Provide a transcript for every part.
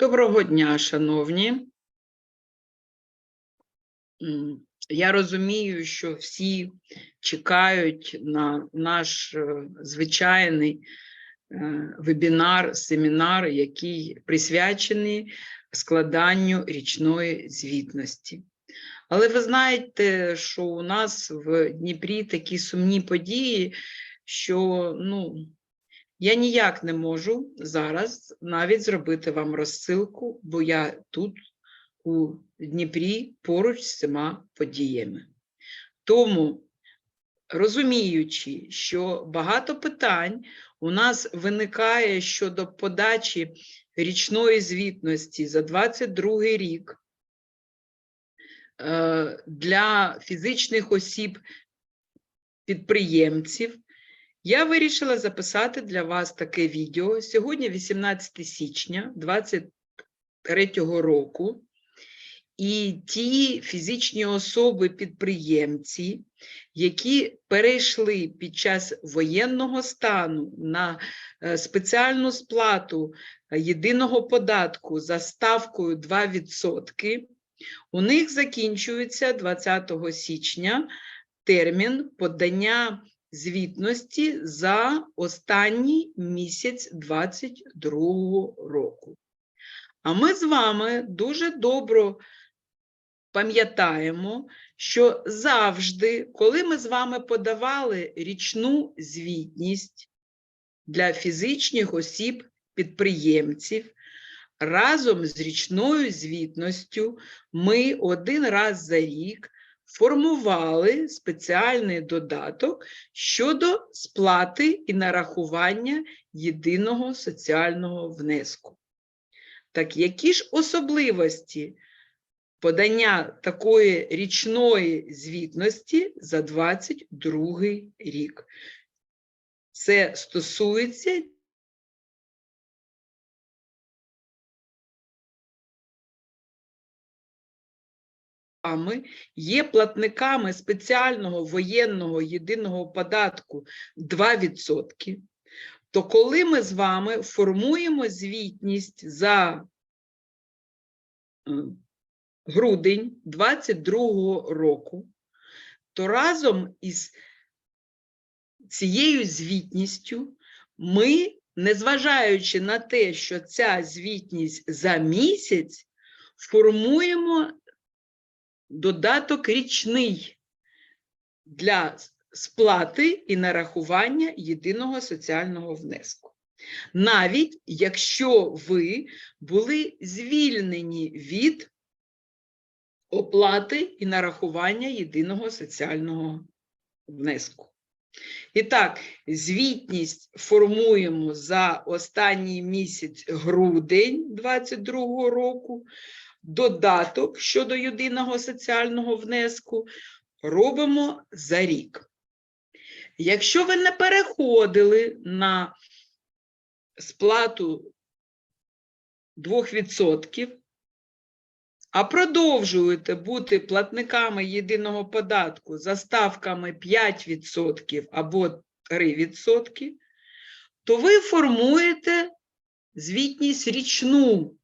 Доброго дня, шановні. Я розумію, що всі чекають на наш е, звичайний е, вебінар, семінар, який присвячений складанню річної звітності. Але ви знаєте, що у нас в Дніпрі такі сумні події, що ну, я ніяк не можу зараз навіть зробити вам розсилку, бо я тут, у Дніпрі, поруч з цими подіями. Тому, розуміючи, що багато питань у нас виникає щодо подачі річної звітності за 22 рік е, для фізичних осіб підприємців, я вирішила записати для вас таке відео. Сьогодні 18 січня 2023 року. І ті фізичні особи-підприємці, які перейшли під час воєнного стану на е, спеціальну сплату єдиного податку за ставкою 2%, у них закінчується 20 січня термін подання звітності за останній місяць 2022 року. А ми з вами дуже добре пам'ятаємо, що завжди, коли ми з вами подавали річну звітність для фізичних осіб підприємців, разом з річною звітністю ми один раз за рік формували спеціальний додаток щодо сплати і нарахування єдиного соціального внеску. Так які ж особливості подання такої річної звітності за 22 рік? Це стосується є платниками спеціального воєнного єдиного податку 2%, то коли ми з вами формуємо звітність за е, грудень 2022 року, то разом із цією звітністю ми, незважаючи на те, що ця звітність за місяць, формуємо додаток річний для сплати і нарахування єдиного соціального внеску. Навіть якщо ви були звільнені від оплати і нарахування єдиного соціального внеску. І так, звітність формуємо за останній місяць грудень 2022 року, додаток щодо єдиного соціального внеску робимо за рік. Якщо ви не переходили на сплату 2%, а продовжуєте бути платниками єдиного податку за ставками 5% або 3%, то ви формуєте звітність річну.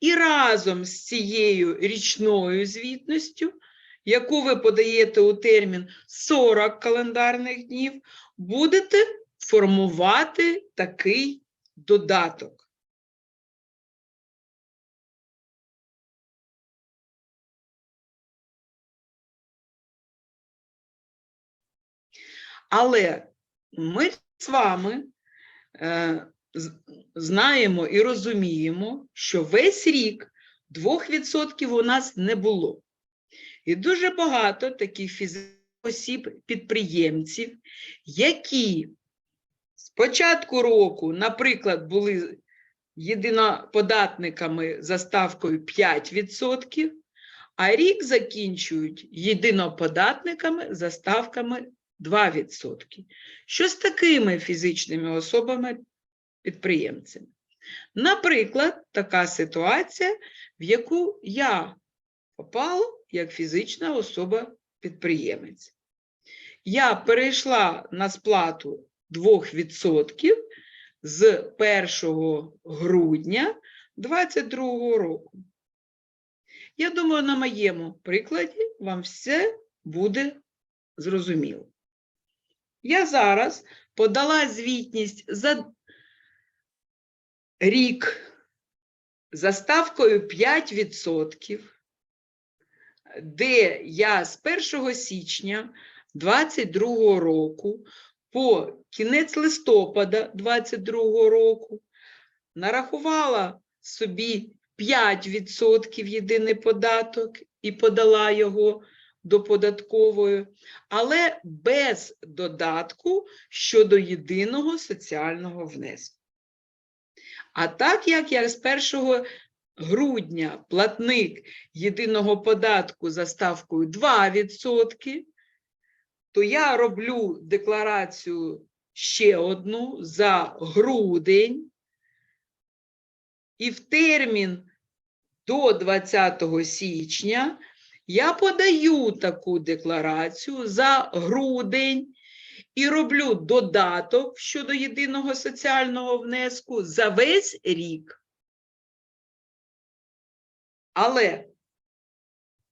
І разом з цією річною звітністю, яку ви подаєте у термін 40 календарних днів, будете формувати такий додаток. Але ми з вами е, знаємо і розуміємо, що весь рік 2% у нас не було. І дуже багато таких фізичних осіб, підприємців, які з початку року, наприклад, були єдиноподатниками за ставкою 5%, а рік закінчують єдиноподатниками за ставками 2%. Що з такими фізичними особами підприємцями? Наприклад, така ситуація, в яку я попала як фізична особа-підприємець. Я перейшла на сплату 2% з 1 грудня 22 року. Я думаю, на моєму прикладі вам все буде зрозуміло. Я зараз подала звітність за рік за ставкою 5%, де я з 1 січня 2022 року по кінець листопада 2022 року нарахувала собі 5% єдиний податок і подала його до податкової, але без додатку щодо єдиного соціального внеску. А так як я з 1 грудня платник єдиного податку за ставкою 2%, то я роблю декларацію ще одну за грудень, і в термін до 20 січня я подаю таку декларацію за грудень і роблю додаток щодо єдиного соціального внеску за весь рік. Але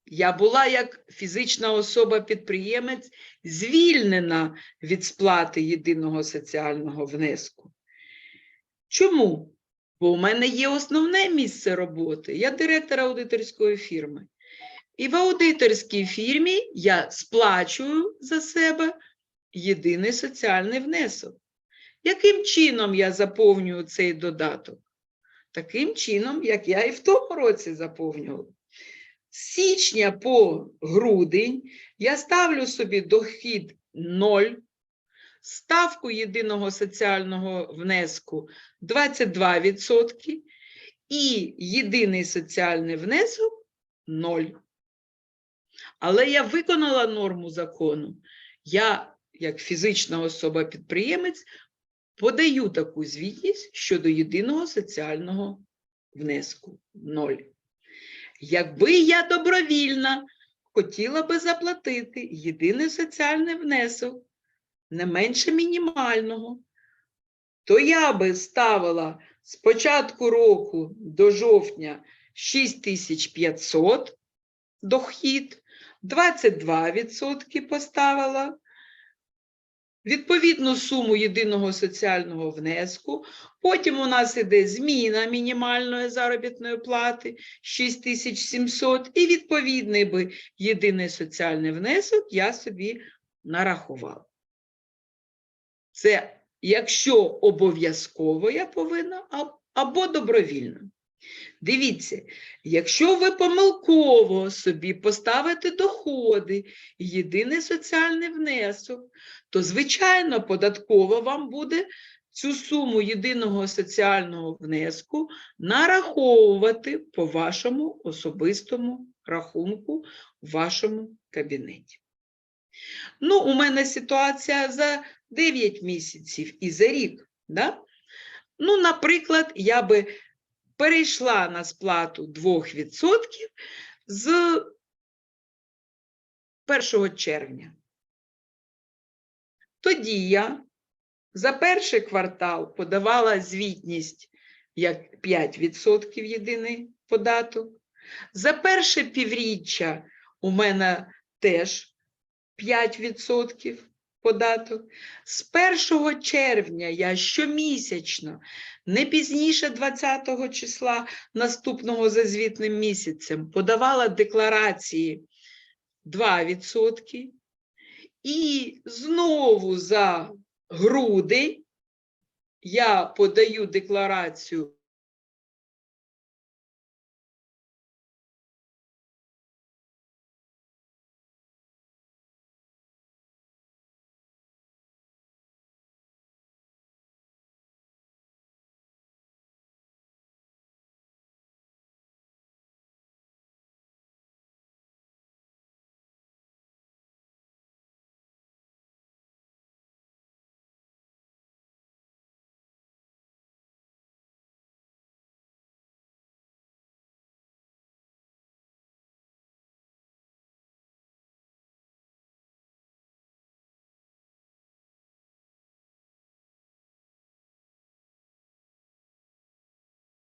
я була як фізична особа-підприємець звільнена від сплати єдиного соціального внеску. Чому? Бо у мене є основне місце роботи. Я директор аудиторської фірми. І в аудиторській фірмі я сплачую за себе єдиний соціальний внесок. Яким чином я заповнюю цей додаток? Таким чином, як я і в тому році заповнювала. З січня по грудень я ставлю собі дохід 0, ставку єдиного соціального внеску 22% і єдиний соціальний внесок 0. Але я виконала норму закону. Я, як фізична особа-підприємець, подаю таку звітність щодо єдиного соціального внеску 0. Якби я добровільно хотіла би заплатити єдиний соціальний внесок не менше мінімального, то я би ставила з початку року до жовтня 6500 дохід, 22% поставила, відповідну суму єдиного соціального внеску. Потім у нас іде зміна мінімальної заробітної плати 6700 і відповідний би єдиний соціальний внесок я собі нарахувала. Це якщо обов'язково я повинна або добровільно. Дивіться, якщо ви помилково собі поставите доходи єдиний соціальний внесок, то, звичайно, податково вам буде цю суму єдиного соціального внеску нараховувати по вашому особистому рахунку в вашому кабінеті. Ну, у мене ситуація за 9 місяців і за рік. Да? Ну, наприклад, я би перейшла на сплату 2% з 1 червня. Тоді я за перший квартал подавала звітність як 5% єдиний податок. За перше півріччя у мене теж 5% податок. З 1 червня я щомісячно, не пізніше 20 числа наступного за звітним місяцем, подавала декларації 2%. І знову за грудень я подаю декларацію